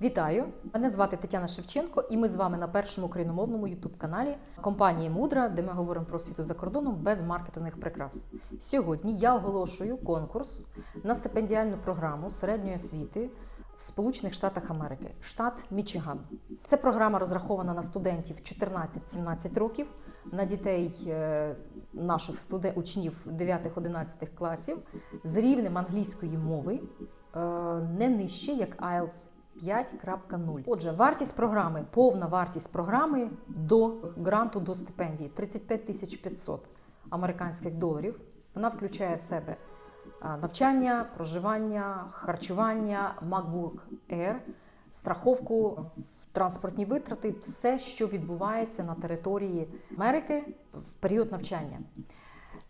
Вітаю! Мене звати Тетяна Шевченко, і ми з вами на першому україномовному ютуб-каналі компанії Мудра, де ми говоримо про освіту за кордоном без маркетингових прикрас. Сьогодні я оголошую конкурс на стипендіальну програму середньої освіти в Сполучених Штатах Америки, штат Мічиган. Це програма розрахована на студентів 14-17 років, на дітей е, наших студен... учнів 9-11 класів з рівнем англійської мови е, не нижче, як IELTS 5.0. Отже, вартість програми, повна вартість програми до гранту до стипендії 35 тисяч 500 американських доларів. Вона включає в себе навчання, проживання, харчування, MacBook Air, страховку, транспортні витрати, все, що відбувається на території Америки в період навчання.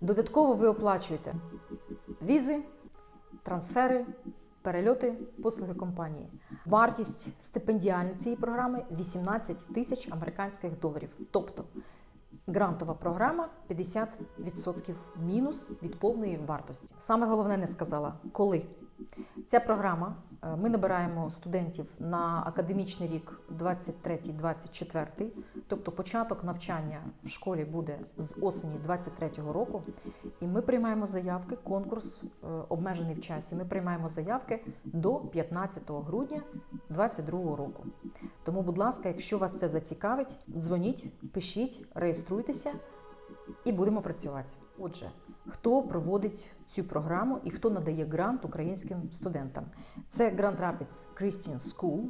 Додатково ви оплачуєте візи, трансфери, перельоти, послуги компанії. Вартість стипендіальної цієї програми 18 тисяч американських доларів. Тобто грантова програма 50% мінус від повної вартості. Саме головне не сказала, коли. Ця програма е, ми набираємо студентів на академічний рік 23-24, тобто початок навчання в школі буде з осені 23-го року. І ми приймаємо заявки, конкурс е, обмежений в часі. Ми приймаємо заявки до 15 грудня 2022 року. Тому, будь ласка, якщо вас це зацікавить, дзвоніть, пишіть, реєструйтеся і будемо працювати. Отже, хто проводить цю програму і хто надає грант українським студентам? Це Grand Rapids Christian School,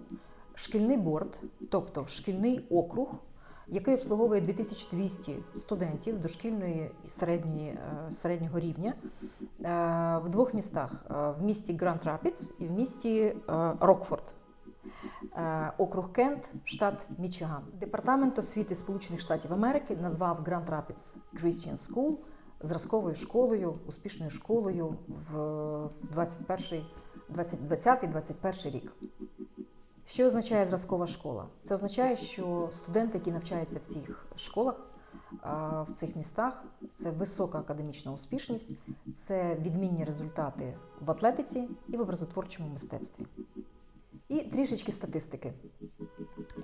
шкільний борд, тобто шкільний округ, який обслуговує 2200 студентів дошкільної і середньої, е, середнього рівня е, в двох містах: е, в місті Grand Rapids і в місті Рокфорд. Округ Кент, штат Мічиган. Департамент освіти Сполучених Штатів Америки назвав Grand Rapids Christian School зразковою школою, успішною школою в 2020-2021 рік. Що означає зразкова школа? Це означає, що студенти, які навчаються в цих школах, в цих містах, це висока академічна успішність, це відмінні результати в атлетиці і в образотворчому мистецтві. І трішечки статистики,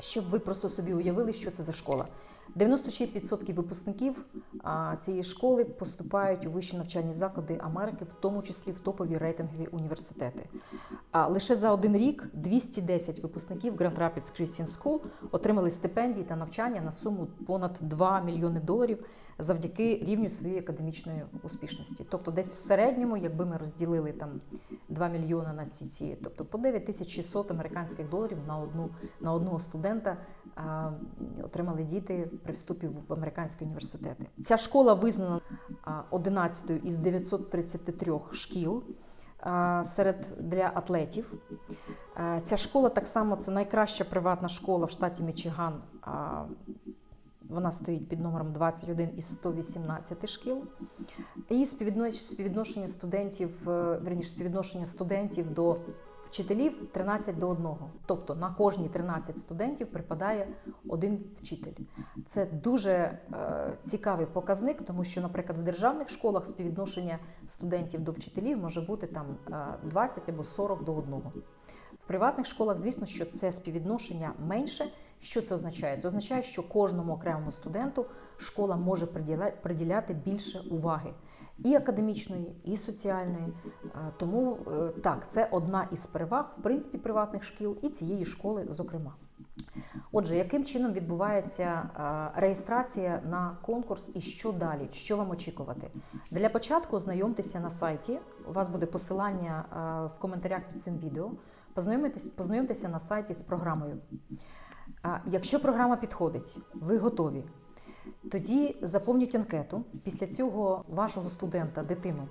щоб ви просто собі уявили, що це за школа. 96% випускників цієї школи поступають у вищі навчальні заклади Америки, в тому числі в топові рейтингові університети. А лише за один рік 210 випускників Grand Rapids Christian School отримали стипендії та навчання на суму понад 2 мільйони доларів завдяки рівню своєї академічної успішності. Тобто, десь в середньому, якби ми розділили там 2 мільйони на ці ці, тобто по 9600 американських доларів на одну на одного студента а, отримали діти при вступі в американські університети. Ця школа визнана 11-ю із 933 шкіл серед для атлетів. Ця школа так само це найкраща приватна школа в штаті Мічиган. Вона стоїть під номером 21 із 118 шкіл. І співвідношення студентів, е, верніше, співвідношення студентів до вчителів 13 до 1. Тобто на кожні 13 студентів припадає один вчитель. Це дуже е, цікавий показник, тому що, наприклад, в державних школах співвідношення студентів до вчителів може бути там е, 20 або 40 до 1. В приватних школах, звісно, що це співвідношення менше. Що це означає? Це означає, що кожному окремому студенту школа може приділя- приділяти більше уваги і академічної, і соціальної. Е, Тому е, так, це одна із переваг, в принципі, приватних шкіл і цієї школи, зокрема. Отже, яким чином відбувається е, реєстрація на конкурс і що далі? Що вам очікувати? Для початку ознайомтеся на сайті. У вас буде посилання е, в коментарях під цим відео. Познайомитесь, познайомтеся на сайті з програмою. Якщо програма підходить, ви готові. Тоді заповніть анкету. Після цього вашого студента, дитину,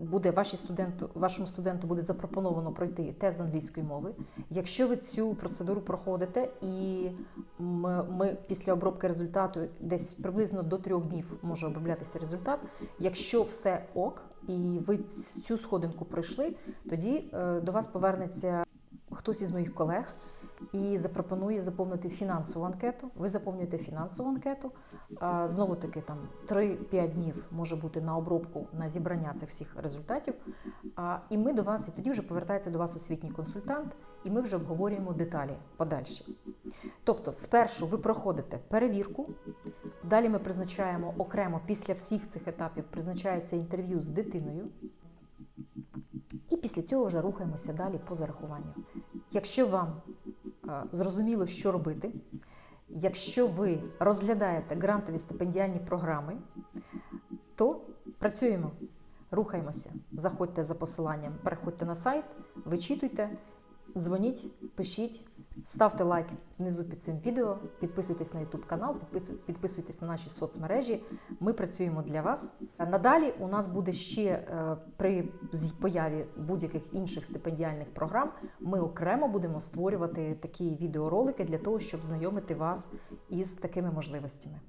буде вашій студенту, вашому студенту буде запропоновано пройти тест з англійської мови. Якщо ви цю процедуру проходите, і ми, ми після обробки результату десь приблизно до трьох днів може оброблятися результат. Якщо все ок, і ви цю сходинку пройшли, тоді е, до вас повернеться хтось із моїх колег і запропонує заповнити фінансову анкету. Ви заповнюєте фінансову анкету. Знову таки, там 3-5 днів може бути на обробку на зібрання цих всіх результатів. І ми до вас, і тоді вже повертається до вас освітній консультант, і ми вже обговорюємо деталі подальші. Тобто, спершу ви проходите перевірку, далі ми призначаємо окремо після всіх цих етапів призначається інтерв'ю з дитиною. І після цього вже рухаємося далі по зарахуванню. Якщо вам зрозуміло, що робити, якщо ви розглядаєте грантові стипендіальні програми, то працюємо, рухаємося. Заходьте за посиланням, переходьте на сайт, вичитуйте, дзвоніть, пишіть, ставте лайк внизу під цим відео, підписуйтесь на YouTube канал, підпи- підписуйтесь на наші соцмережі. Ми працюємо для вас. Надалі у нас буде ще е, при появі будь-яких інших стипендіальних програм. Ми окремо будемо створювати такі відеоролики для того, щоб знайомити вас із такими можливостями.